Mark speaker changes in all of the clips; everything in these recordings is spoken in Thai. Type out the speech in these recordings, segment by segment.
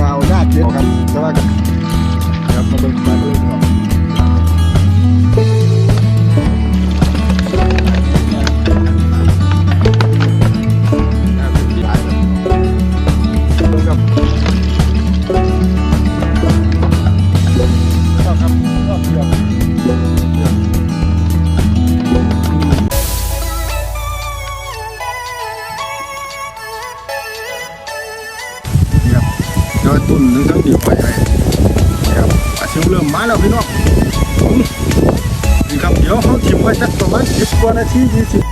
Speaker 1: วาวญาติเย็นครับแต่ว่าครับมาเป็นมาเบิ่งครับ แล้วพี่น้องนี่ครับเดี๋ยวเขาชิมไว้สักประมาณสิบกว่านาทียี่สิบ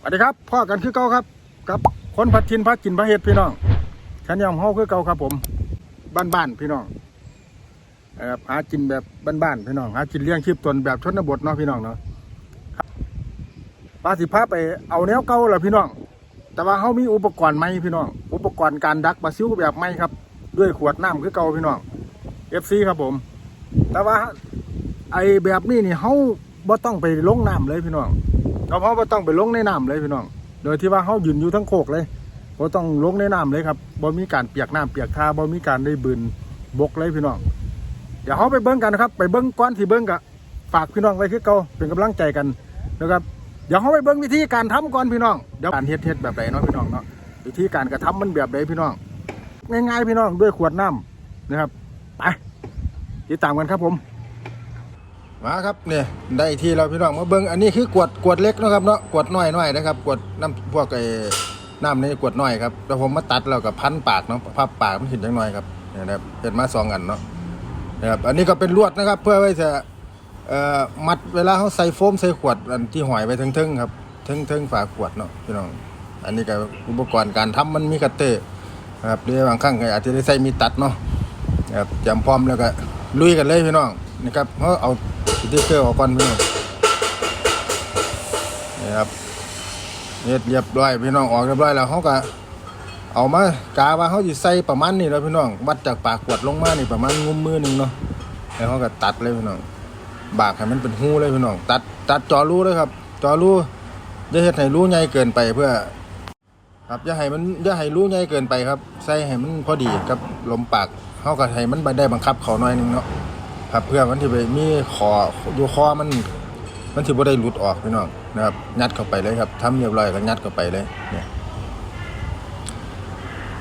Speaker 1: สวัสดีครับพ่อกันคือเก่าครับกับคนพัดทินพัดกินพัดเห็ดพี่น้องฉันยอมเฮาคือเก่าครับผม บ้านๆพี่น้องครับหากินแบบบ้านๆพี่น้องหากินเลี้ยงชีพตนแบบชนบทเนาะพี่น้องเนาะปาสิพาไปเอาแนวเก่าแหละพี่น้อง แต่ว่าเขามีอุปกรณ์ใหมพี่น้อง อุปกรณ์การดักปลาซิวแบบใหม่ครับ ด้วยขวดน้ำคือเก่าพี่น้อง FC ครับผม แต่ว่า ไอแบบนี้นี่เขาบ่ต้องไปลงน้ำเลยพี่น้องเราเพราะบ่ต้องไปลงในน้ำเลยพี่น้อง โดยที่ว่าเขายืนอยู่ทั้งโคกเลยบ่ต้องลงในน้ำเลยครับบ่มีการเปียกน้ำเปียกทาบ่มีการได้บืนบกเลยพี่น้อง เดี๋ยวเขาไปเบิ้งกันนะครับ ไปเบิ้งก้อนที่เบิ้งกะฝากพี่น้องไว้คือเก่าเป็นกำลังใจกันนะครับเดี๋ยวเขาไปเบิ้งวิธีการทำก่อนพี่น้องเดี๋ยวการเฮ็ดเฮ็ดแบบไหนเนาะพี่น้องเนาะวิธีการกระทำมันแบบไหนพี่น้อง ง่ายๆพี่น้องด้วยขวดน้ำนะครับไป ติดตามกันครับผม มาครับเนี่ยได้ที่เราพี่น้องมาเบิ้งอันนี้คือกวดกวดเล็กนะครับเนาะกวดน้อยน้อยนะครับกวดน้ำพวกไอ้น้ำนี่กวดน้อยครับแล้วผมมาตัดแล้วกับพันปากเนาะพับปากมันขึ้นจังน้อยครับเนี่ยนะครับเห็นมาสองอันเนาะนะครับอันนี้ก็เป็นลวดนะครับ เพื่อไว้จะเอ่อมัดเวลาเขาใส่โฟมใส่ขวดอันที่หอยไปทึ่งๆครับทึ่งๆฝาขวดเนาะพี่น้อง อันนี้ก็อุปกรณ์การทำมันมีคัตเตอร์นะครับหรือบางครั้งก็อาจจะได้ใส่มีตัดเนาะนะครับจำพร้อมแล้วก็ ลุยกันเลยพี่น้องนะครับเพราะเอาสติ๊กเกอร์ออกก่อนพี่น้องนี่ครับเฮ็ดเรียบร้อยพี่น้องออกเรียบร้อยแล้วเขาก็เอามากาว่าเขาจะใส่ประมาณนี้แล้วพี่น้องวัดจากปากขวดลงมานี่ประมาณงุ้มมือหนึ่งเนาะแล้วเขาก็ตัดเลยพี่น้องบากให้มันเป็นหูเลยพี่น้อง ตัดตัดจอรูเลยครับ จอรูอย่าเฮ็ดให้รูใหญ่เกินไปเพื่อ ครับอย่าให้มันอย่าให้รูใหญ่เกินไปครับ ใส่ให้มันพอดีกับลมปาก เขาก็ให้มันได้บังคับเขาหน่อยหนึงเนาะครับเพื่อมันที่ไปมีคออยู่คอมัน มันที่บ่ได้หลุดออกพี่น้องนะครับยัดเข้าไปเลยครับทำเรียบร้อยก็ยัดเข้าไปเลยเนี่ย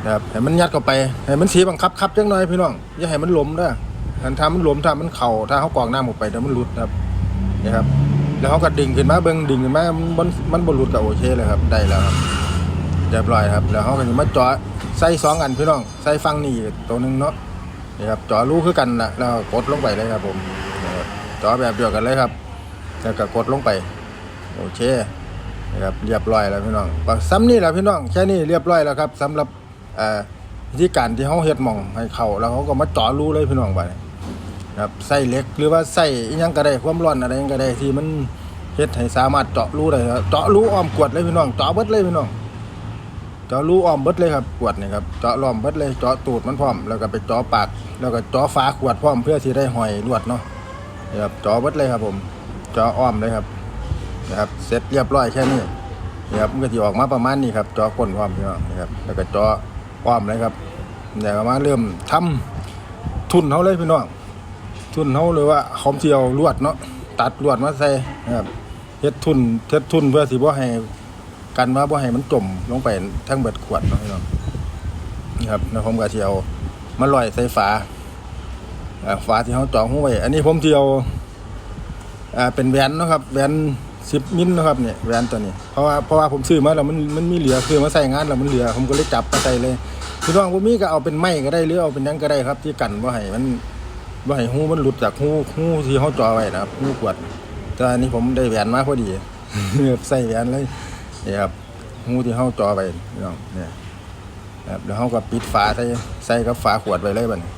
Speaker 1: นะครับให้มันยัดเข้าไปให้มันสีบังคับคับจังหน่อยพี่น้องอย่าให้มันหล้มเด้อถ้าถ้ามันหล้มถ้ามันเข่าถ้าเขากรอกน้ำออกไปเดี๋ยวมันหลุดครับนี่ครับแล้วเขาก็ดึงขึ้นมาเบิ่งดึงขึ้นมามันมันมันบ่หลุดก็โอเคเลยครับได้แล้วครับเรียบร้อยครับ แล้วเขาก็จะมาจาะใส่สองอันพี่น้องใส่ฟังนี่ตัวหนึ่งเนาะ นี่ครับจาะรูคือกันนะแล้วกดลงไปเลยครับผมจาะแบบเดียวกันเลยครับแล้วก็กดลงไป โอเคนะครับเรียบร้อยแล้วพี่น้องซ้ำนี่แหละพี่น้องแค่นี้เรียบร้อยแล้วครับสำหรับอ่อวิธีการที่เขาเฮ็ดมองให้เขาแล้วเขาก็มาจาะรูเลยพี่น้องไปครับใส่เหล็กหรือว่าใส่อิหยังก็ได้ความร้อนอะไรยังก็ได้ที่มันเฮ็ดให้สามารถเจาะรูได้เจาะรูอ้อมกวดเลยพี่น้องเจาะเบิดเลยพี่น้อง เจาะรูอ้อมเบิดเลยครับขวดนี่ครับเจาะล้อมเบิดเลยเจาะตูดมันพร้อม แล้วก็ไปเจาะปากแล้วก็เจาะฝาขวดพร้อมเพื่อที่ได้หอยลวดเนาะนี่ครับเจาะเบิดเลยครับ ผมเจาะอ้อมเลยครับนะครับเสร็จเรียบร้อยแค่นี้นี่ครับมันก็จะออกมาประมาณนี้ครับเจาะก้นพร้อมพี่น้องนะครับ แล้วก็เจาะอ้อมเลยครับเดี๋ยวมาเริ่มทำทุนเขาเลยพี่น้องทุนเขาเลยว่าเขาเทียวลวดเนาะตัดลวดมาใส่นะครับเฮ็ดทุนเฮ็ดทุนเพื่อสิบ่ให้ กันว่าบ่ให้มันจมลงไปทั้งเบิดขวดเนาะพี่น้องนี่ครับแล้วผมก็สิเอามาลอยใส่ฝาอ่าฝาที่เขาจาะหูไว้อันนี้ผมสิเอาเป็นแหวนนะครับแหวน10มิลนะครับเนี่ยแหวนตัวนี้เพราะว่าเพราะว่าผมซื้อมาแล้วมันมันมีเหลือคือมาใส่งานแล้วมันเหลือ ผมก็เลยจับมาใส่เลยพี่น้องบ่มีก็เอาเป็นไม้ก็ได้หรือเอาเป็นยังก็ได้ครับ ที่กันบ่าให้มันบ่ให้หูมันหลุดจากหูหูที่เขาจาะไว้นะครับหูขวดแต่อันนี้ผมได้แหวนมาพอดีใส่แหวนเลย นี่ครับงูที่เฮาจอไปพี่น้องเนี่ยครับแล้วเฮาก็ปิดฝาใส่ใส่กับฝาขวดไว้เลยบัดนี้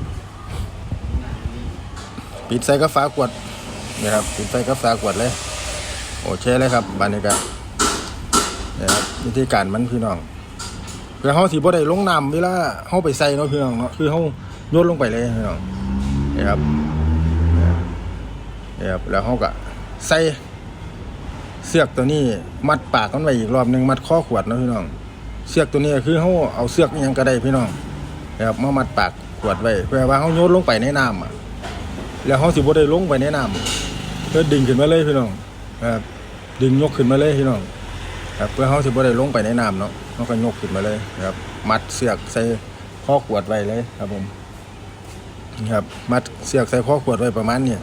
Speaker 1: ปิดใส่กับฝาขวดนี่ครับปิดใส่กับฝาขวดเลย โอเคเลยครับบัดนี้ก็นี่ครับวิธีการมันพี่น้องเพื่อเฮาสิบ่ได้ลงน้ำเวลาเฮาไปใส่เนาะพี่น้องเนาะคือเฮาโยนลงไปเลยพี่น้องนี่ครับนี่ครับแล้วเฮาก็ใส่ เสือกตัวนี้มัดปากมันไว้อีกรอบหนึ่งมัดข้อขวดนะพี่น้อง เสือกตัวนี้คือเขาเอาเสือกยังก็ได้พี่น้องนะครับมามัดปากขวดไว้เพื่อว่าเขาโยนลงไปในน้ำอะ แล้วเขาสิบ่ได้ลงไปในน้ำเพื่อดึงขึ้นมาเลยพี่น้องนะครับดึงยกขึ้นมาเลยพี่น้องครับเพื่อเขาสิบ่ได้ลงไปในน้ำเนาะเขาก็ยกขึ้นมาเลยนะครับ มัดเสือกใส่ข้อขวดไว้เลยครับผมนี่ครับมัดเสือกใส่ข้อขวดไว้ประมาณเนี้ย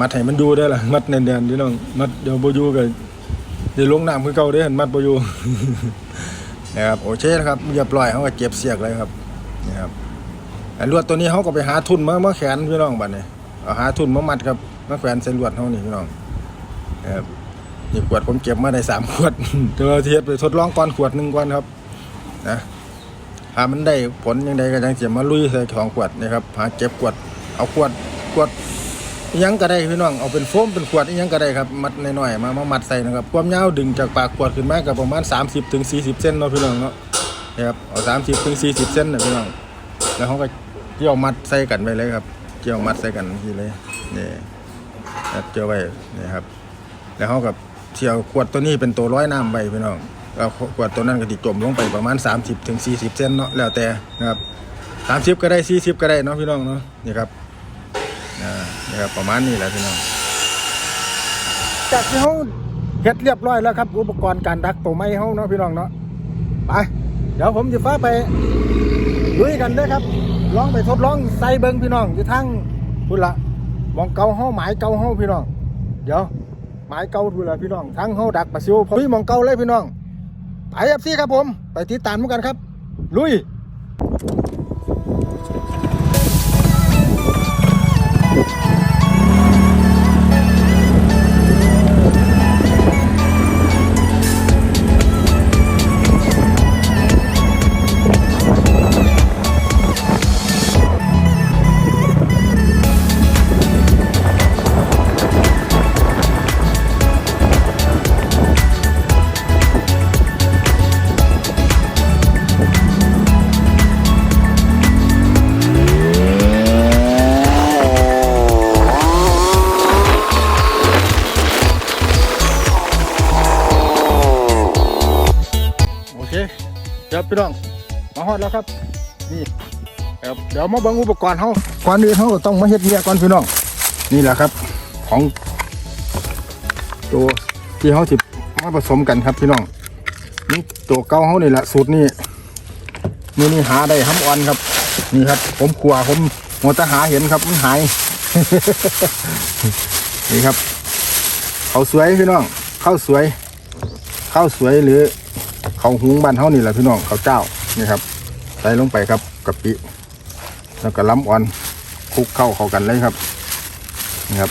Speaker 1: มัดให้มันอยู่ได้ล่ะ มัดแน่นๆพี่น้อง มัดเดี๋ยวบ่อยู่ก็เดี๋ยวลงน้ำคือเก่าเด้อมัดบ่อยู่นะครับโอเคนะครับเรียบร้อยเขาก็เก็บเสียกเลยครับนะครับไอันลวดตัวนี้เขาก็ไปหาทุนมามาแขวนพี่น้องบัดนี้เอาหาทุนมามัดครับมาแขวนใส่ลวดเขานี่พี่น้องนะครับนี่ขวดผมเก็บมาได้สามขวดเดี๋ยวเทียบไปทดลองก่อนขวดหนึ่งก่อนครับนะถ้ามันได้ผลยังไงก็ยังจะมาลุยใส่ของขวดนะครับหาเก็บขวดเอาขวดขวด ยังก็ได้พี่น้องเอาเป็นโฟมเป็นขวดยังก็ได้ครับมัดน้อยๆมามามัดใส่นะครับความยาวดึงจากปากขวดขึ้นมาก็ประมาณ 30ถึง40เซนเนาะพี่น้องเนาะนะครับเอา30ถึง40เซนนะพี่น้องแล้วเขาก็เกี่ยวมัดใส่กันไปเลยครับ เกี่ยวมัดใส่กันทีเลยนี่ครับเกี่ยวไว้นี่ครับ แล้วเขากับเที่ยวขวดตัวนี้เป็นตัวร้อยน้ำไปพี่น้องแล้วขวดตัวนั้นก็ติดจมลงไปประมาณ 30ถึง40เซนเนาะแล้วแต่นะครับ30 ก็ได้ 40 ก็ได้เนาะพี่น้องเนาะนี่ครับ อ่านี่ครับประมาณนี้แหละพี่น้องจากที่เขาเฮ็ดเรียบร้อยแล้วครับ อุปกรณ์การดักตัวไม้เขาเนาะพี่น้องเนาะไปเดี๋ยวผมจะฟ้าไปลุยกันเด้ครับ ลองไปทดลองใส่เบิ้งพี่น้องอยู่ทั้งพุ่นละมองเกาเฮาหมายเกาเฮาพี่น้อง เดี๋ยวหมายเกาทุนละพี่น้องทั้งเฮาดักปลาซิวพี่มองเกาเลยพี่น้องไปเอฟซีครับผม ไปติดตามกันครับ ลุย มาฮอดแล้วครับ นี่ครับเดี๋ยวมาเบิ่งอุปกรณ์เฮาก่อนอื่นเฮาก็ต้องมาเฮ็ดเมียก่อนพี่น้อง นี่แหละครับ ของตัวที่เฮาสิมาผสมกันครับพี่น้อง นี่ตัวเก่าเฮานี่แหละสูตรนี้นี่นี่หาได้ห้ำอ่อนครับ นี่ครับ ผมขัวผมหัวตะหาเห็นครับมันหาย นี่ครับเขาสวยพี่น้องข้าวสวยข้าวสวยหรือเขาหุงบ้านเฮานี่แหละพี่น้องเขาเจ้า นี่ครับใส่ลงไปครับกะปิ แล้วก็ล้ำอ่อนคลุกเข้าเข้ากันเลยครับนี่ครับ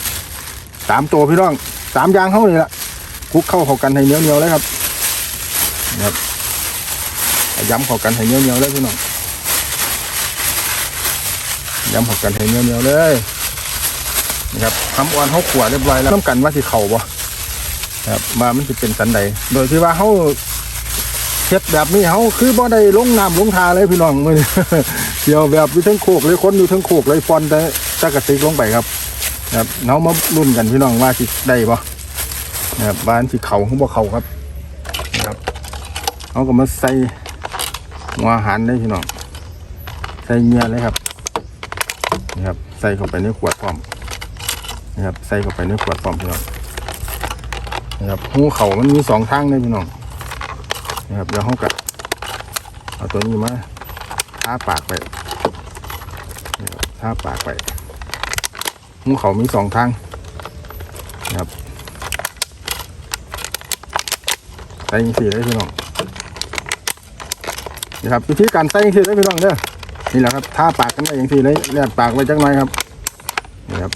Speaker 1: สามตัวพี่น้องสามยางเฮานี่แหละคลุกเข้าเข้ากันให้เหนียวเหนียวๆเลยครับนี่ครับย้ำเข้ากันให้เหนียวเหนียวๆเลยพี่น้องย้ำเข้ากันให้เหนียวเหนียวๆเลยนี่ครับทำอ่อนเขาขวดเรียบร้อยแล้วต้องกันว่าสิเข่าบ่ครับมามันจะเป็นสันใดโดยที่ว่าเขา เฮ็ดแบบนี้เขาคือบ่ได้ลงน้ำลงทาเลยพี่น้องมือนี้เกี่ยวแบบอยู่ทั้งโคกเลยคนอยู่ทั้งโคกเลยฟอนแต่ตะกะติกลงไปครับครับเรามารุ่นกันพี่น้องว่าสิได้บ่นะครับบ้านสิเขาเขาบ่เขาครับนะครับเขาก็มาใส่หัวอาหารเลยพี่น้องใส่เงียเลยครับนะครับใส่เข้าไปในขวดพร้อมนะครับใส่เข้าไปในขวดพร้อมพี่น้องนะครับหูเขามันมีสองทางเลยพี่น้อง นะครับเดี๋ยวเขากัเอาตัวนี้มาทาปากไปนะครับทาปากไปหูเขามีสองทางนะครับใส่ยิงสีได้พี่น้องนะครับวิธีการใส่ยิงสีได้พี่น้องเด้อนี่แหละครับท่าปากกันได้ยิงสีเลยแลกปากไว้จักหน่อยครับนี่ครับ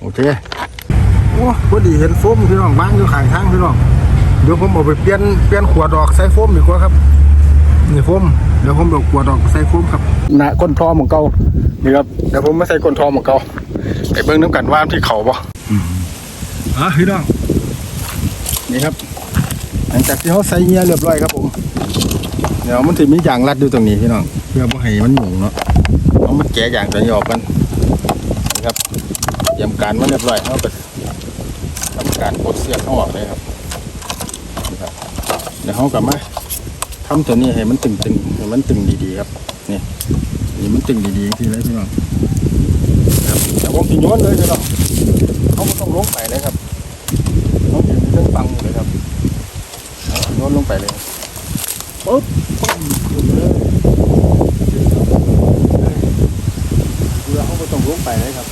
Speaker 1: โอเคโอ้พอดีเห็นโฟมพี่น้องวางอยู่ข้างทางพี่น้อง เดี๋ยวผมเอาไปเปลี่ยนเปลี่ยนขวดออกใส่โฟมดีกว่าครับนี่โฟมเดี๋ยวผมเอาขวดออกใส่โฟมครับนะก้นทอของเก่านี่ครับเดี๋ยวผมมาใส่ก้นทอของเก่าไปเบิ่งน้ำกันว่าที่เขาบ่อะพี่น้องนี่ครับ หลังจากที่เขาใส่เงียเรียบร้อยครับผม เดี๋ยวมันจะมียางรัดอยู่ตรงนี้พี่น้องเพื่อไม่ให้มันหยุ่งเนาะเอามาแกะยางตัวนี้ออกกันนี่ครับเตรียมการมาเรียบร้อยเขาก็ทำการปลดเสียกเขาออกเลยครับ เดี๋ยวเขากลับมาทำตัวนี้ให้มันตึงๆให้มันตึงดีๆครับนี่นี่มันตึงดีๆทีเลยพี่น้องครับแต่ผมสิโยนเลยพี่น้องเขาไม่ต้องลงไปเลยครับเขาอยู่ในเรื่องฟังเลยครับเอาโยนลงไปเลยปุ๊บปุ๊บเลยเรือเขาไม่ต้องลงไปเลยครับ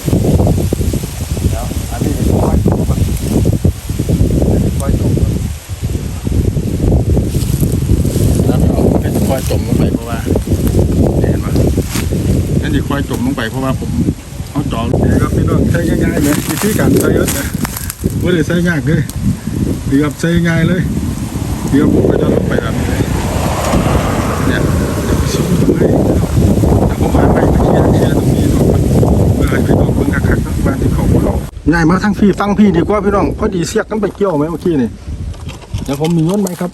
Speaker 1: เดี๋ยวอันนี้ให้ค่อยจมก่อนอันนี้ค่อยจมก่อน แล้วเราก็จะค่อยจมลงไปเพราะว่าเห็นไหมนั่นจะค่อยจมลงไปเพราะ ว่าผมเอาจอนี่ครับพี่น้องใช้ง่ายๆเลยวิธีการใช้เยอะนะไม่ได้ใช้ยากเลยดีครับใช้ง่ายเลยดีครับผมก็จะลงไปแบบนี้เลยเนี่ยเดี๋ยวไปสู้ตรงไหนแต่ผมหาไปเมื่อกี้เชียร์ตรงนี้เนาะเพื่อให้พี่น้องเบิ่งคักๆนะบ้านที่เขาของเราง่ายมาทั้งพี่ฟังพี่ดีกว่าพี่น้องพอดีเสียกกันไปเกี่ยวไหมเมื่อกี้นี่เดี๋ยวผมมีย้อนไหมครับ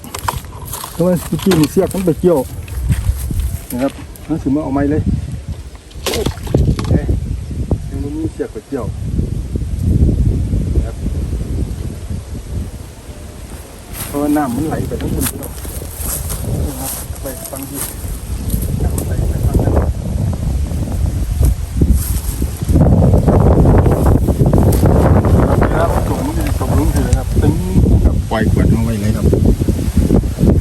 Speaker 1: เพราะว่าเมื่อกี้มีเสียกมันไปเกี่ยวนะครับนั่นถือมาเอาไม้เลยเอ๊ะ ยังบ่มีเสียกไปเกี่ยวนะครับเพราะว่าน้ำมันไหลไปทั้งหมดเลยนะครับไปฟังดีน้ำมันไหลไปฟังนั้นครับจมมันจะจมลงทีเลยครับตึ้งกับปล่อยขวดเอาไว้เลยครับ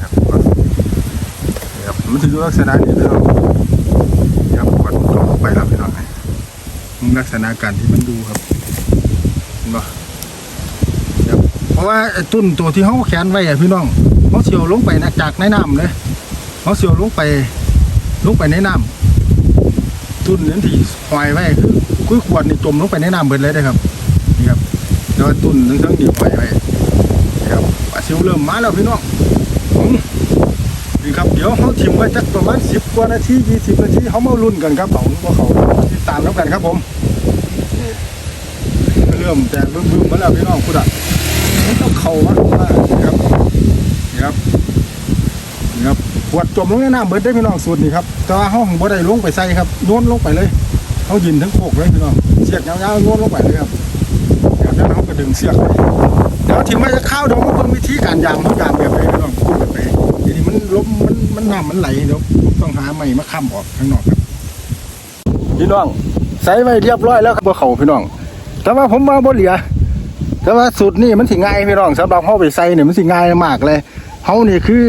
Speaker 1: ครับครับมันจะดูลักษณะนี้นะครับครับกดลงไปแล้วพี่น้องมึง ลักษณะการที่มันดูครับเห็นปะเพราะว่าตุ้นตัวที่เขาแขนไว้อะพี่น้องเขาเสียวลงไปนะจากในน้ำเลยเขาเสียวลงไปลงไปในน้ำตุ้นนั้นที่หอยไว้คือคุยขวดนี่จมลงไปในน้ำเบิดเลยนะครับนี่ครับแล้วตุ้นทั้งทั้งนี่หอยไว้ครับปลาซิวเริ่มมาแล้วพี่น้องนี่ครับเดี๋ยวเขาทิมไว้จักประมาณสิบกว่านาทียี่สิบนาทีเขามาลุ้นกันครับเขาว่าเขาติดตามแล้วกันครับผม เริ่มแต่บึ้มบึ้มๆมาแล้วพี่น้องคุณอะมันต้องเข่ามากมากนี่ครับนี่ครับนี่ครับขวดจมลงในน้ำเบิดได้พี่น้องสูตรนี่ครับแต่ว่าเขาของบ่ได้ลงไปใส่ครับโยนลงไปเลยเขายินทั้งโคกเลยพี่น้องเสียกยาวๆโยนลงไปเลยครับครับแล้วเขาก็ดึงเสียกไปเดี๋ยวทิมไว้จะเข้าเดี๋ยวมันวิธีการยามเขายามแบบไหนพี่น้องพูดแบบไหนทีนี้มันล้มมันมันน้ำมันไหลเดี๋ยวต้องหาไม้มาค้ำออกข้างนอกครับพี่น้องใส่ไว้เรียบร้อยแล้วครับบ่เขาพี่น้อง แต่ว่าผมมาบ่เหลือ แต่ว่าสูตรนี่มันสิง่ายพี่น้องสำหรับเฮาไปใส่เนี่ยมันสิง่ายมากเลยเฮานี่คือ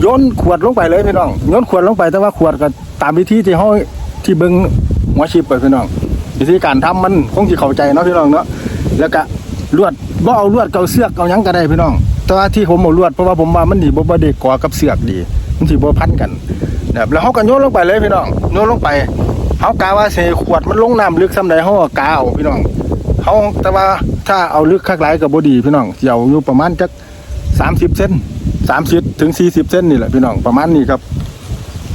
Speaker 1: โยนขวดลงไปเลยพี่น้องโยนขวดลงไปแต่ว่าขวดก็ตามวิธีที่เฮาที่เบิ่งหัวชิปไปพี่น้องวิธีการทำมันคงสิเข้าใจเนาะพี่น้องเนาะแล้วก็ลวดบ่เอาลวดเกาเสือกเอาหยังก็ได้พี่น้อง แต่ว่าที่ผมเอาลวดเพราะว่าผมว่ามันดีบ่บ่ได้ก่อกับเสือกดี มันสิบ่พันกันนะครับแล้วเฮาก็โยนลงไปเลยพี่น้องโยนลงไปเฮากะว่าสิขวดมันลงน้ำลึกส่ำใดเฮาก็กะเอาพี่น้อง เฮาแต่ว่าถ้าเอาลึกคักหลายก็บ่ดีพี่น้องสิเอาอยู่ประมาณจัก30เซน30ถึง40เซนนี่แหละพี่น้องประมาณนี้ครับ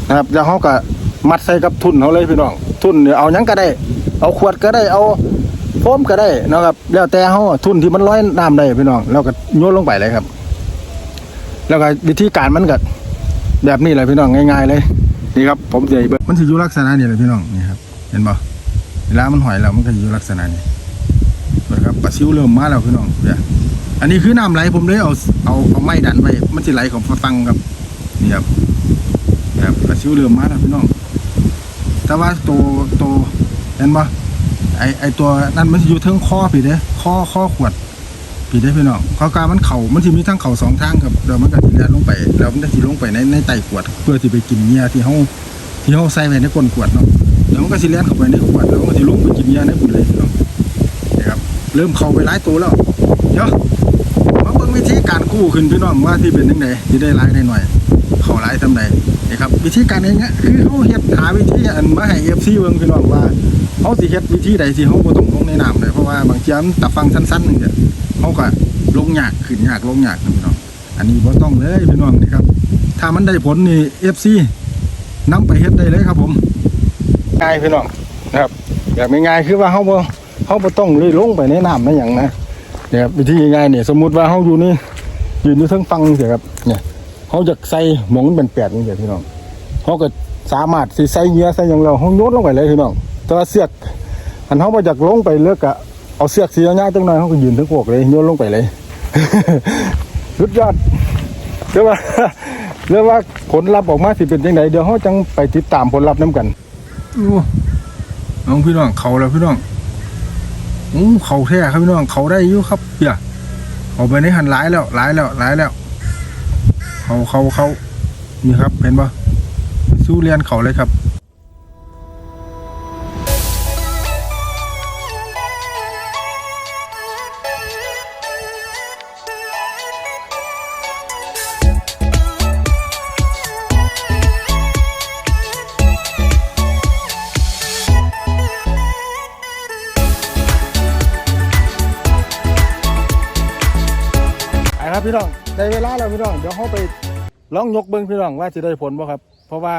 Speaker 1: นะครับแล้วเขาก็มัดใส่กับทุนเขาเลยพี่น้อง ทุนเนี่ยเอายังก็ได้ เอาขวดก็ได้เอาโฟมก็ได้นะครับ แล้วแต่เขาทุนที่มันร้อยน้ำได้พี่น้อง แล้วก็โยนลงไปเลยครับ แล้วก็วิธีการมันก็แบบนี้แหละพี่น้องง่าย ๆ เลยนี่ครับ ผมจะเบิดมันจะอยู่ลักษณะนี้เลยพี่น้องนี่ครับเห็นป่เวลามันหอยแล้วมันก็อยู่ลักษณะนี้ ครับปลาซิวเริ่มมาแล้วพี่น้องเดี๋ยอันนี้คือน้ำไหลผมเลยเอาเอาเอาไม้ดันไว้มันจะไหลของฟังครับนี่ครับแบบปลาซิวเรือมาแล้วพี่น้องแต่ว่าตัวตัวเห็นปะไอไอตัวนั้นมันอยู่เทิงคอผีเด้คอคอขวดผีเด้พี่น้องข้อกามันเข่ามันจะมีทั้งเข่าสองทางครับเดี๋ยวมันก็สิเลียลงไปแล้วมันก็สิลงไปในในไตขวด เพื่อที่ไปกินเนียที่เขาที่เขาใส่ไว้ในก้นขวดเนาะเดี๋ยวมันก็สิเลียเข้าไปในขวดแล้วมันก็สิลงไปกินเนียในขวดเลยพี่น้อง เริ่มเข้าไปหลายตัวแล้วเดี๋ยวมาเบิ่งวิธีการกู้ขึ้นพี่น้องว่าที่เป็นยังไงที่ได้หลายได้หน่อยเขาหลายทำใดนะครับวิธีการเองคือเขาเฮ็ดหาวิธีอันมาให้ FC เบิ่งพี่น้องว่าเขาสิเฮ็ดวิธีใดที่เขาบ่ต้องลงในน้ำเลยเพราะว่าบางทีมันตับฟังสั้นๆนึงเนี่ยเขาก็ลงยากขึ้นยากลงยากนะพี่น้องอันนี้บ่ต้องเลยพี่น้องนะครับ ถ้ามันได้ผลนี่ FC นำไปเฮ็ดได้เลยครับผมง่ายพี่น้องนะครับแบบง่ายๆคือว่าเขาบ่ เขาบ่ต้องเลยลงไปในน้ำในหยังนะนะครับวิธีง่ายๆเนี่ยสมมุติว่าเขาอยู่นี่ยืนอยู่เทิงฟังเสียครับเนี่ยเขาจะใส่หมองเป็นแปดนี่เดียวพี่น้องเขาก็สามารถสิใส่เงื่อใส่อย่างเราเขาโยนลงไปเลยพี่น้องแต่ว่าเสือกอันเขามาจากลงไปเลือกอะเอาเสือกสียาวๆจังหน่อยเขาก็ยืนทั้งพวกเลยโยนลงไปเลยสุดยอดใช่ปะเรื่องว่าผลลัพธ์ออกมาสิเป็นยังไงเดี๋ยวเขาจังไปติดตามผลลัพธ์น้ำกันน้องพี่น้องเขาแล้วพี่น้อง อ้เขาแท้ครับพี่น้องเขาได้อยู่ครับเดี๋ยเอาไปในหันหลายแล้วหลายแล้วหลายแล้วเขาเขาเขานี่ครับเห็นปะสู้เรียนเขาเลยครับ ครับพี่น้องได้เวลาแล้วพี่น้องเดี๋ยวเขาไปลองยกเบิ้งพี่น้องว่าจะได้ผลบ่ครับ เพราะว่า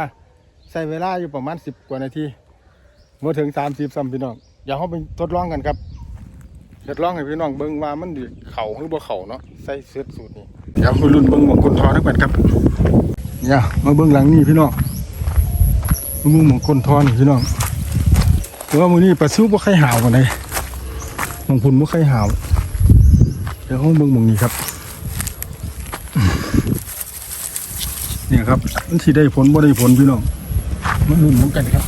Speaker 1: ใช้เวลาอยู่ประมาณสิบกว่านาทีมาถึงสามสิบซ้ำพี่น้องเดี๋ยวเขาไปทดลองกันครับทดลองให้พี่น้องเบิ้งว่ามันดีเข่าหรือบ่เข่าเนาะใส่เสื้อสูตรนี้เดี๋ยวคุณรุ่นเบิ้งหมองคนทอนักกันครับเนี่ยมาเบิ้งหลังนี่พี่น้องมาเบิ้งมองคนทอนี่พี่น้องแต่ว่ามือนี้ปลาซิวบ่ใครหาวกันเลยมองพุ่นบ่ใครหาวเดี๋ยวห้องเบิ่งมองนี้ครับ เนี่ยครับมันสิได้ผลบ่ได้ผลพี่น้องมาลุ้นน้ำกันครับ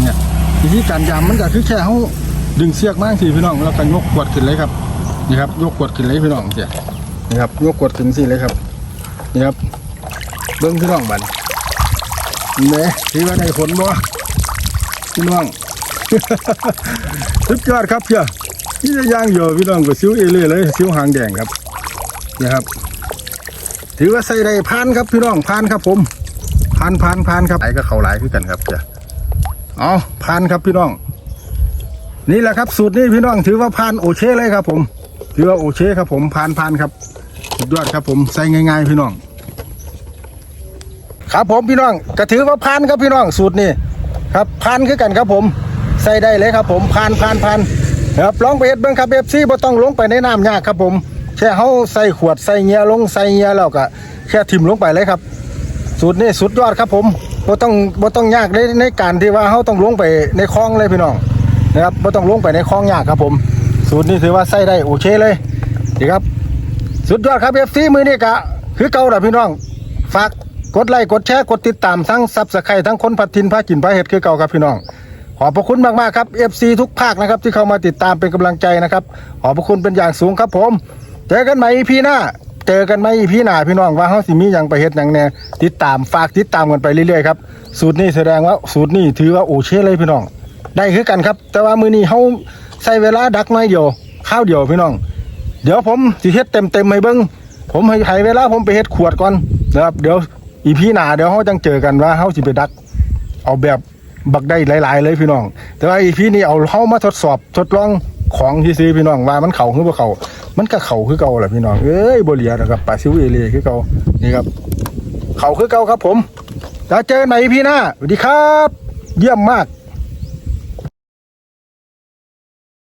Speaker 1: เนี่ยวิธีการยามมันก็คือแค่เขาดึงเสียกมากสิพี่น้องแล้วก็ยกขวดขึ้นเลยครับนี่ครับยกขวดขึ้นเลยพี่น้องเจ้นี่ครับยกขวดขึ้นสิเลยครับนี่ครับเบิ่งพี่น้องบัดเนี่ยที่ว่าได้ผลบ่พี่น้องสุดยอดครับเพี่ยนี่จะย่างอยู่พี่น้องกับซิวเอเล่เลยซิวหางแดงครับนี่ครับ ถือว่าใส่ได้พานครับพี่น้องพานครับผมพานพานพานครับไหลก็เขาไหลายคือกันครับเพี่ยเอาพานครับพี่น้อง นี่แหละครับสูตรนี้พี่น้อง ถือว่าพานโอเคเลยครับ ผม ถือว่าโอเคครับ ผมพานพานครับสุดยอดครับ ผมใส่ง่ายๆพี่น้อง ครับผมพี่น้องก็ถือว่าพานครับพี่น้องสูตรนี้ครับพานคือกันครับผม ใส่ได้เลยครับ ผมพานพานพานครับลองไปเฮ็ดเบิ่งครับเอฟซีบ่ต้องลงไปในน้ำยากครับผม แค่เฮาใส่ขวดใส่เงี้ยลงใส่เงี้ยแล้วก็แค่ทิ่มลงไปเลยครับสูตรนี้สุดยอดครับผมบ่ต้องบ่ต้องยากในในการที่ว่าเฮาต้องลงไปในคลองเลยพี่น้องนะครับบ่ต้องลงไปในคลองยากครับผม สูตรนี้ถือว่าใส่ได้โอเคเลยดีครับ สุดยอดครับเอฟซีมือนี่กะคือเก่าแหละพี่น้องฝากกดไลค์กดแชร์กดติดตามทั้งซับสไครต์ทั้งคนพัดทินพากินพาเห็ดคือเก่าครับพี่น้อง ขอบพระคุณมากๆครับ FC ทุกภาคนะครับที่เข้ามาติดตามเป็นกำลังใจนะครับ ขอบพระคุณเป็นอย่างสูงครับผม เจอกันใหม่ EP หน้า เจอกันใหม่ EP หน้าพี่น้องว่าเฮาสิมีหยังไปเฮ็ดหยังแน่ติดตามฝากติดตามกันไปเรื่อยๆครับสูตรนี้แสดงว่าสูตรนี้ถือว่าโอเคเลยพี่น้อง ได้คือกันครับ แต่ว่ามื้อนี้เฮาใช้เวลาดักน้อยเดียวข้าวเดียวพี่น้อง เดี๋ยวผมสิเฮ็ดเต็มๆให้เบิ้งผมให้ให้เวลาผมไปเฮ็ดขวดก่อนนะครับเดี๋ยวอีพี่หน้าเดี๋ยวเขาจังเจอกันว่าเขาสิไปดัก เอาแบบบักได้หลาย ๆ เลยพี่น้อง แต่ว่าอีพี่นี้เอาเขามาทดสอบทดลองของที่ซื้อพี่น้องว่ามันเข่าหรือบ่เข่า มันก็เข่าคือเก่าแหละพี่น้องเอ้ยบ่เหลียนะครับปลาซิวเอเล่คือเก่านี่ครับ เข่าคือเก่าครับผมแล้วเจอกันใหม่หน้าสวัสดีครับ เยี่ยมมาก